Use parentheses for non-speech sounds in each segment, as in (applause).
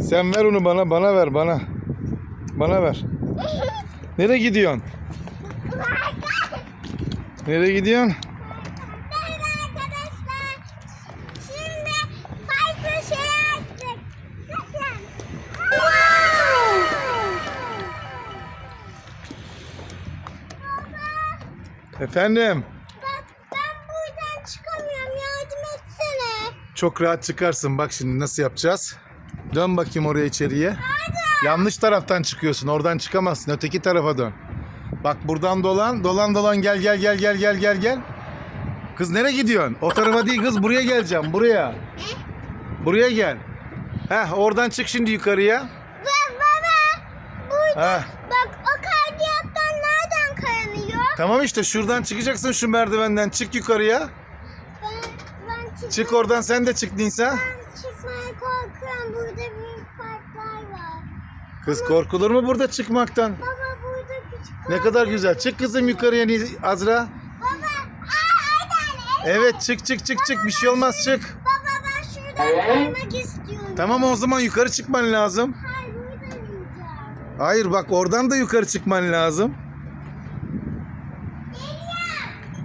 Sen ver onu bana, bana ver bana. Bana ver. Nereye gidiyorsun? Nereye gidiyorsun? Merhaba arkadaşlar. Şimdi farklı şey açtık. Bakın. Baba, Efendim? bak ben buradan çıkamıyorum. Yardım etsene. Çok rahat çıkarsın. Bak şimdi nasıl yapacağız? Dön bakayım oraya içeriye. Yanlış taraftan çıkıyorsun. Oradan çıkamazsın. Öteki tarafa dön. Bak buradan dolan. Dolan dolan gel gel gel gel gel gel gel. Kız nereye gidiyorsun? O tarafa değil kız buraya geleceğim. Buraya. Buraya gel. Heh oradan çık şimdi yukarıya. Baba. Burada Heh. bak o kardiyattan nereden kayanıyor? Tamam işte şuradan çıkacaksın şu merdivenden. Çık yukarıya. Ben, ben Çık oradan sen de çık Nisa. ben çıkmaya korkuyorum. Burada büyük parklar var. Kız korkulur mu burada çıkmaktan? Baba burada küçük Ne kadar güzel. Çık kızım yukarıya Azra. Baba, aa aynen. Evet çık çık çık çık bir şey olmaz çık. Baba ben şuradan kaymak istiyorum. Tamam o zaman yukarı çıkman lazım. Hayır buradan ineceğim. Hayır bak oradan da yukarı çıkman lazım.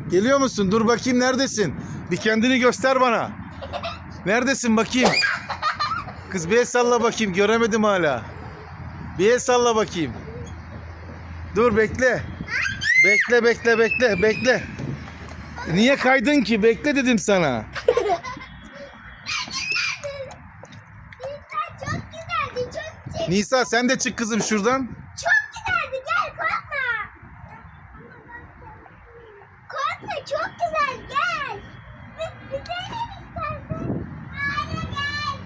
Geliyor musun? Dur bakayım neredesin? Bir kendini göster bana. (laughs) Neredesin bakayım? Kız bir el salla bakayım göremedim hala. Bir el salla bakayım. Dur bekle. Bekle bekle bekle bekle. Niye kaydın ki? Bekle dedim sana. Nisa sen de çık kızım şuradan. Çok güzeldi gel korkma. Korkma çok güzel gel. Bir, bir deneyelim istersen. Hadi gel.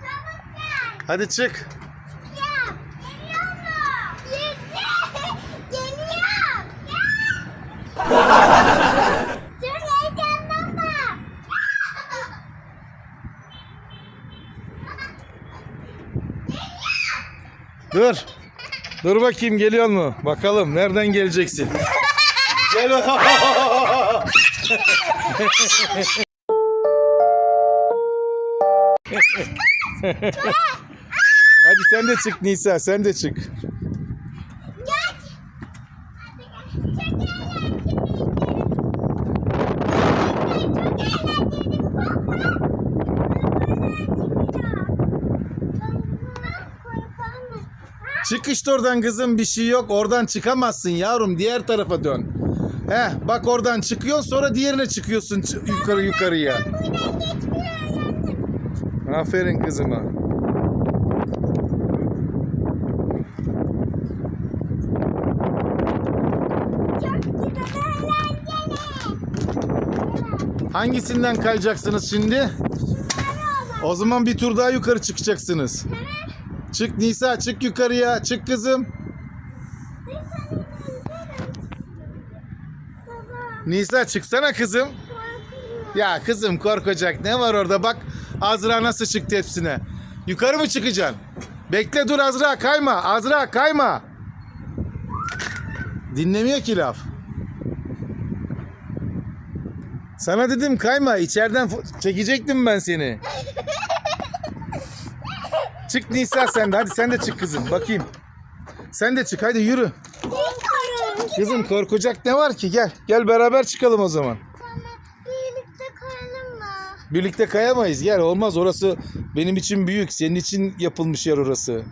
Çabuk gel. Hadi çık. Dur. Dur. Bakayım geliyor mu? Bakalım nereden geleceksin? Gel. (laughs) Hadi sen de çık Nisa, sen de çık. Çık işte oradan kızım bir şey yok. Oradan çıkamazsın yavrum. Diğer tarafa dön. Heh bak oradan çıkıyorsun sonra diğerine çıkıyorsun yukarı yukarıya. Aferin kızıma. Hangisinden kayacaksınız şimdi? O zaman bir tur daha yukarı çıkacaksınız. Çık Nisa çık yukarıya çık kızım. Nisa çıksana kızım. Ya kızım korkacak ne var orada bak Azra nasıl çıktı hepsine. Yukarı mı çıkacaksın? Bekle dur Azra kayma Azra kayma. Dinlemiyor ki laf. Sana dedim kayma içeriden çekecektim ben seni. Çık Nisa sen de hadi sen de çık kızım bakayım. Sen de çık hadi yürü. Kızım korkacak ne var ki gel. Gel beraber çıkalım o zaman. Birlikte kayalım mı? Birlikte kayamayız. Gel olmaz orası benim için büyük. Senin için yapılmış yer orası. Ya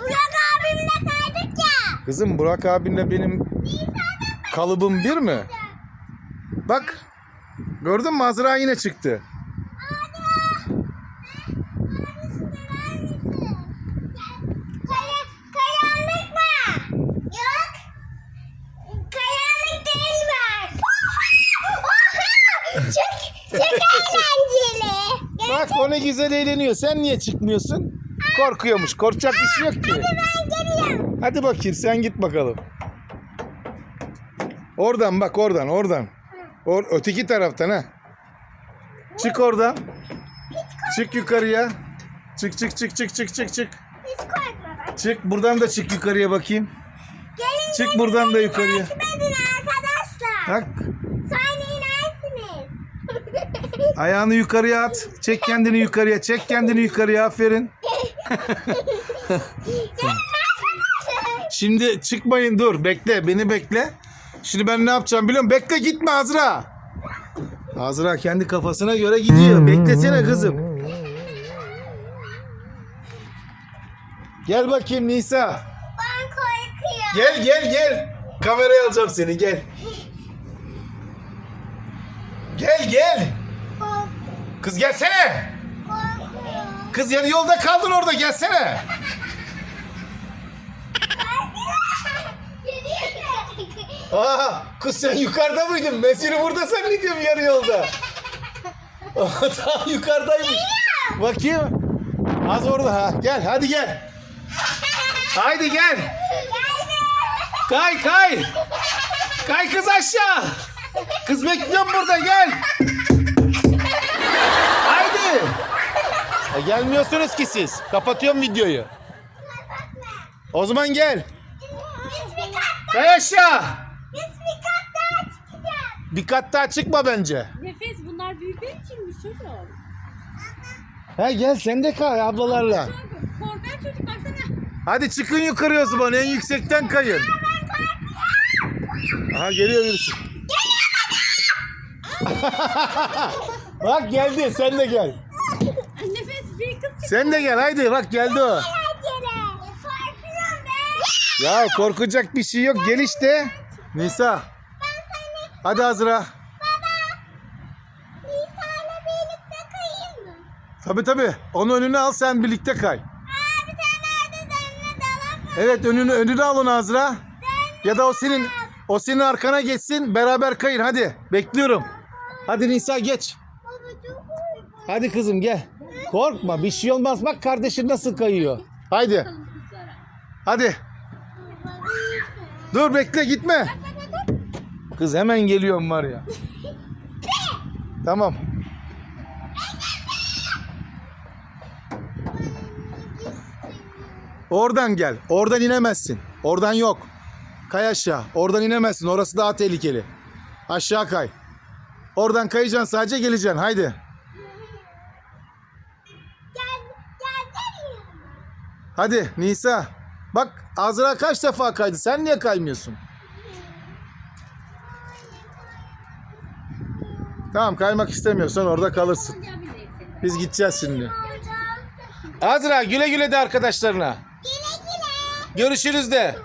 Burak abimle kaydık ya. Kızım Burak abinle benim kalıbım bir mi? Bak. Gördün mü Azra yine çıktı. Çok, çok eğlenceli. Bak o güzel eğleniyor. Sen niye çıkmıyorsun? Korkuyormuş. Korkacak bir şey yok ki. Ben geliyorum. Hadi bakayım sen git bakalım. Oradan bak oradan oradan. Or öteki taraftan ha. Çık oradan. Çık yukarıya. Çık çık çık çık çık çık çık. Hiç korkma bak. Çık buradan da çık yukarıya bakayım. Gelin Çık gelin, buradan da yukarıya. Takip edin arkadaşlar. Sonra inersiniz. (laughs) ayağını yukarıya at. Çek kendini yukarıya. Çek kendini yukarıya. Aferin. (laughs) Şimdi çıkmayın dur bekle beni bekle. Şimdi ben ne yapacağım biliyor musun? Bekle gitme Azra. Azra kendi kafasına göre gidiyor. Beklesene kızım. Gel bakayım Nisa. Ben korkuyorum. Gel gel gel. Kameraya alacağım seni gel. Gel gel. Kız gelsene. Kız yarı yolda kaldın orada gelsene. Aa, kız sen yukarıda mıydın? Ben seni burada zannediyorum yarı yolda. (laughs) Daha yukarıdaymış. Bakayım. Az orada ha. Gel hadi gel. Haydi gel. Kay kay. Kay kız aşağı. Kız bekliyorum burada gel. Haydi. E, gelmiyorsunuz ki siz. Kapatıyorum videoyu. O zaman gel. Kay aşağı. biz bir kat daha çıkacağız. Bir kat daha çıkma bence. Nefes bunlar büyükler içinmiş çocuğum. Ha gel sen de kay ablalarla. Korkan çocuk baksana. Hadi çıkın yukarı o zaman en yüksekten kayın. Aha geliyor birisi. (laughs) Bak geldi sen de gel. Ay, Nefes bir kız çıktı. Sen de gel haydi bak geldi o. Korkuyorum. Ya korkacak bir şey yok gel işte. Nisa. Hadi Azra. Nisa'yla birlikte kayayım mı? Tabi tabi onu önüne al sen birlikte kay. Bir tane nerede önüne dolap var. Evet önünü önünü al onu Azra. Ya da o senin o senin arkana geçsin beraber kayın hadi. Bekliyorum. Hadi Nisa geç. Baba. Hadi kızım gel. Korkma bir şey olmaz bak kardeşin nasıl kayıyor. Haydi. Hadi. Dur bekle gitme. Kız hemen geliyorum var ya. Tamam. Oradan gel. Oradan inemezsin. Oradan yok. Kay aşağı. Oradan inemezsin. Orası daha tehlikeli. Aşağı kay. Oradan kayacaksın sadece geleceksin. Haydi. Hadi Nisa. Bak Azra kaç defa kaydı. Sen niye kaymıyorsun? Tamam kaymak istemiyorsan orada kalırsın. Biz gideceğiz şimdi. Azra güle güle de arkadaşlarına. Güle güle. Görüşürüz de.